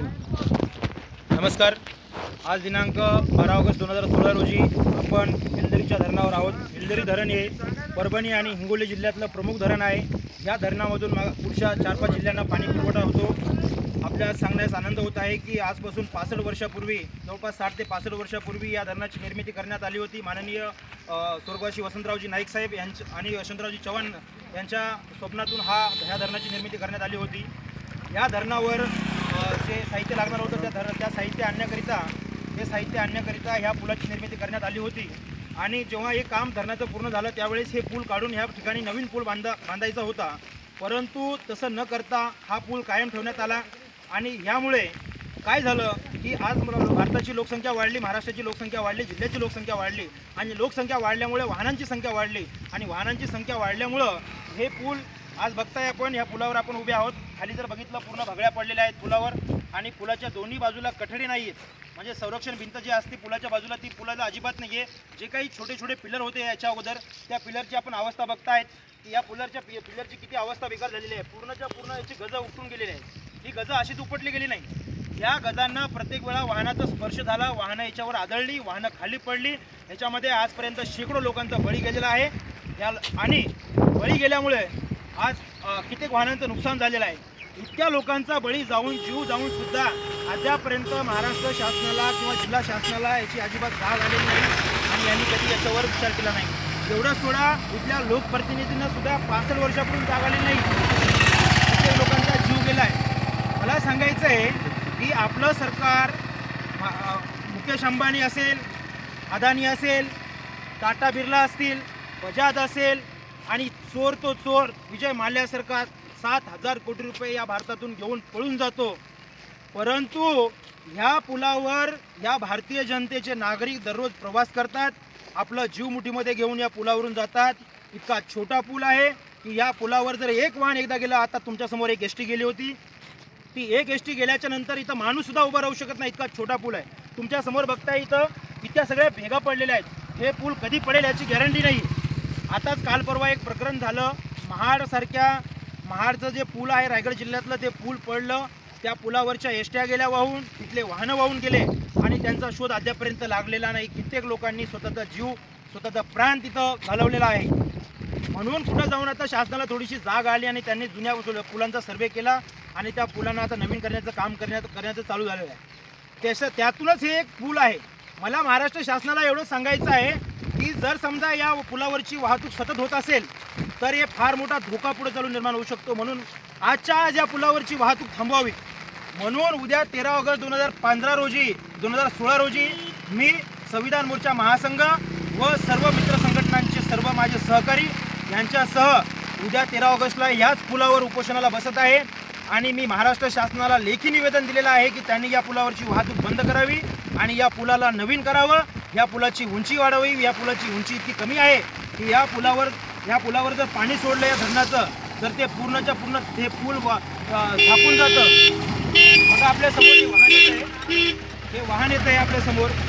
Continue नमस्कार. आज दिनांक बारा ऑगस्ट दोन हजार सोळा रोजी आपण हिलदरीच्या धरणावर आहोत. हिलदरी धरण हे परभणी आणि हिंगोली जिल्ह्यातलं प्रमुख धरण आहे. या धरणामधून मा पुढच्या चार पाच जिल्ह्यांना पाणी पुरवठा होतो. आपल्या सांगण्यास आनंद होत आहे की आजपासून पासष्ट वर्षापूर्वी जवळपास साठ ते पासष्ट वर्षापूर्वी या धरणाची निर्मिती करण्यात आली होती. माननीय स्वर्गवासी वसंतरावजी नाईक साहेब यांच्या आणि यशवंतरावजी चव्हाण यांच्या स्वप्नातून हा ह्या धरणाची निर्मिती करण्यात आली होती. या धरणावर जे साहित्य लागणार होतं त्या धरण त्या साहित्य आणण्याकरिता ते साहित्य आणण्याकरिता ह्या पुलाची निर्मिती करण्यात आली होती. आणि जेव्हा हे काम धरणाचं पूर्ण झालं त्यावेळेस हे पूल काढून ह्या ठिकाणी नवीन पूल बांधा बांधायचा होता. परंतु तसं न करता हा पूल कायम ठेवण्यात आला आणि ह्यामुळे काय झालं की आज भारताची लोकसंख्या वाढली महाराष्ट्राची लोकसंख्या वाढली जिल्ह्याची लोकसंख्या वाढली आणि लोकसंख्या वाढल्यामुळे वाहनांची संख्या वाढली. आणि वाहनांची संख्या वाढल्यामुळं हे पूल आज बघताय आपण ह्या पुलावर आपण उभे आहोत. खाली जर बघितलं पूर्ण भगड्या पडलेल्या आहेत पुलावर आणि पुलाच्या दोन्ही बाजूला कठडी नाही आहेत. म्हणजे संरक्षण भिंत जी असते पुलाच्या बाजूला ती पुलाला अजिबात नाही आहे जे काही छोटे छोटे पिलर होते याच्या अगोदर त्या पिलरची आपण अवस्था बघतायत. की या पुलरच्या पि पिलरची किती अवस्था बेकार झालेली आहे. पूर्णच्या पूर्ण याची गजा उपटून गेलेली आहे ही गजा अशीच उपटली गेली नाही. या गजांना प्रत्येक वेळा वाहनाचा स्पर्श झाला. वाहनं याच्यावर आदळली वाहनं खाली पडली. ह्याच्यामध्ये आजपर्यंत शेकडो लोकांचा बळी गेलेला आहे. या आणि बळी गेल्यामुळे आज कित्येक वाहनांचं नुकसान झालेलं आहे. इतक्या लोकांचा बळी जाऊन जीव जाऊन सुद्धा अद्यापर्यंत महाराष्ट्र शासनाला किंवा जिल्हा शासनाला याची अजिबात जाग आलेली नाही आणि यांनी कधी याच्यावर विचार केला नाही. एवढा सोडा इथल्या लोकप्रतिनिधींना सुद्धा पासष्ट वर्षापूर्वी जाग आलेली नाही. कित्येक लोकांचा जीव गेला आहे मला सांगायचं आहे की आपलं सरकार मुकेश अंबानी असेल अदानी असेल टाटा बिर्ला असतील बजाज असेल आणि चोर तो चोर विजय माल्यासारखा सात हजार कोटी रुपये या भारतातून घेऊन पळून जातो. परंतु ह्या पुलावर या भारतीय जनतेचे नागरिक दररोज प्रवास करतात आपलं जीव मुठीमध्ये घेऊन या पुलावरून जातात. इतका छोटा पूल आहे की या पुलावर जर एक वाहन एकदा गेलं आता तुमच्यासमोर एक एस टी गेली होती. ती एक एस टी गेल्याच्यानंतर इथं माणूससुद्धा उभा राहू शकत नाही इतका छोटा पूल आहे. तुमच्यासमोर बघताय इथं इतक्या सगळ्या भेगा पडलेल्या आहेत. हे पूल कधी पडेल याची गॅरंटी नाही. आताच काल परवा एक प्रकरण झालं. महाडसारख्या महाडचं जे पूल आहे रायगड जिल्ह्यातलं ते पूल पडलं. त्या पुलावरच्या एसट्या गेल्या वाहून तिथले वाहनं वाहून गेले. आणि त्यांचा शोध अद्यापर्यंत लागलेला नाही. कित्येक लोकांनी स्वतःचा जीव स्वतःचा प्राण तिथं घालवलेला आहे. म्हणून कुठं जाऊन आता शासनाला थोडीशी जाग आली आणि त्यांनी जुन्या पुलांचा सर्वे केला. आणि त्या पुलांना आता नवीन करण्याचं काम करण्यात करण्याचं चालू झालेलं आहे. त्याचं त्यातूनच हे एक पूल आहे. मला महाराष्ट्र शासनाला एवढं सांगायचं आहे जर समजा या पुलावरची वाहतूक सतत होत असेल तर हे फार मोठा धोका पुढे चालून निर्माण होऊ शकतो. म्हणून आजच्या आज या पुलावरची वाहतूक थांबवावी. म्हणून उद्या तेरा ऑगस्ट दोन हजार पंधरा रोजी दोन हजार सोळा रोजी मी संविधान मोर्चा महासंघ व सर्व मित्र संघटनांचे सर्व माझे सहकारी यांच्यासह उद्या तेरा ऑगस्टला याच पुलावर उपोषणाला बसत आहे. आणि मी महाराष्ट्र शासनाला लेखी निवेदन दिलेलं आहे की त्यांनी या पुलावरची वाहतूक बंद करावी आणि या पुलाला नवीन करावं. या पुलाची उंची वाढावी या पुलाची उंची इतकी कमी आहे की या पुलावर या पुलावर जर पाणी सोडलं या धरणाचं तर ते पूर्णच्या पूर्ण ते पूल वा- झाकून जातं. आता आपल्यासमोर हे वाहन येत आहे हे वाहन येत आहे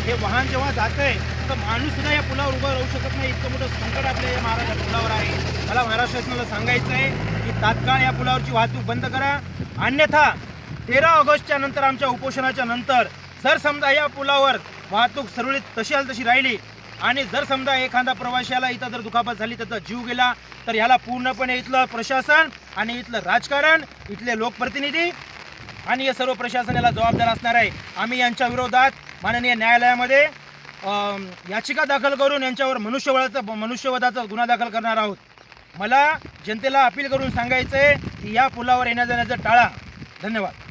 हे वाहन जेव्हा जात आहे तर माणूससुद्धा या पुलावर उभं राहू शकत नाही. इतकं मोठं संकट आपल्या या महाराष्ट्र पुलावर आहे. मला महाराष्ट्र शासनाला सांगायचं आहे की तात्काळ या पुलावरची वाहतूक बंद करा. अन्यथा तेरा ऑगस्टच्या नंतर आमच्या उपोषणाच्या नंतर जर समजा या पुलावर वाहतूक सुरळीत तशी आली तशी राहिली. आणि जर समजा एखादा प्रवाशाला इथं जर दुखापत झाली त्याचा जीव गेला तर ह्याला पूर्णपणे इथलं प्रशासन आणि इथलं राजकारण इथले लोकप्रतिनिधी आणि हे सर्व प्रशासन याला जबाबदार असणार आहे. आम्ही यांच्या विरोधात माननीय न्यायालयामध्ये याचिका दाखल करून यांच्यावर मनुष्यवधाचा मनुष्यवधाचा गुन्हा दाखल करणार आहोत. मला जनतेला अपील करून सांगायचं आहे की या पुलावर येण्या जाण्याचं टाळा. धन्यवाद.